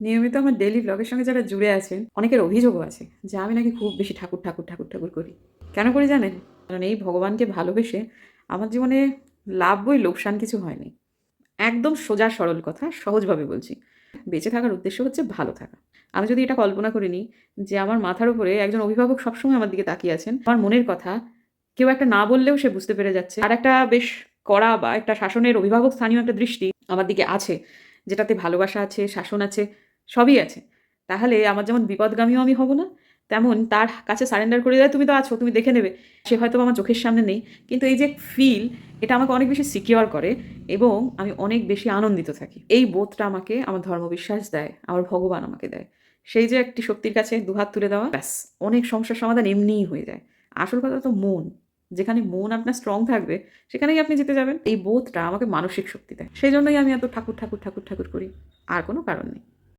নিয়মিত আমার ডেইলি ব্লগের সঙ্গে যারা জুড়ে আছেন, অনেকের অভিযোগও আছে যে আমি নাকি খুব বেশি ঠাকুর ঠাকুর ঠাকুর ঠাকুর করি। কেন করি জানেন? কারণ এই ভগবানকে ভালোবেসে আমার জীবনে লাভ বই লোকসান কিছু হয়নি। একদম সোজা, সরল কথা, সহজভাবে বলছি। বেঁচে থাকার উদ্দেশ্য হচ্ছে ভালো থাকা। আমি যদি এটা কল্পনা করে নিই যে আমার মাথার উপরে একজন অভিভাবক সবসময় আমার দিকে তাকিয়ে আছেন, আমার মনের কথা কেউ একটা না বললেও সে বুঝতে পেরে যাচ্ছে। আর একটা বেশ কড়া বা একটা শাসনের অভিভাবক স্থানীয় একটা দৃষ্টি আমার দিকে আছে, যেটাতে ভালোবাসা আছে, শাসন আছে। সবই আছে। তাহলে আমার যেমন বিপদগামীও আমি হব না, তেমন তার কাছে সারেন্ডার করে দেয় তুমি তো আছো, তুমি দেখে নেবে। সে হয়তো আমার চোখের সামনে নেই, কিন্তু এই যে ফিল এটা আমাকে অনেক বেশি সিকিওর করে এবং আমি অনেক বেশি আনন্দিত থাকি। এই বোধটা আমাকে, আমার ধর্মবিশ্বাস দেয়, আমার ভগবান আমাকে দেয়। সেই যে একটি শক্তির কাছে দুহাত তুলে দেওয়া, ব্যাস, অনেক সমস্যার সমাধান এমনিই হয়ে যায়। আসল কথা তো মন, যেখানে মন আপনার স্ট্রং থাকবে, সেখানেই আপনি জিতে যাবেন। এই বোধটা আমাকে মানসিক শক্তি দেয়। সেই জন্যই আমি এত ঠাকুর ঠাকুর ঠাকুর ঠাকুর করি, আর কোনো কারণ নেই।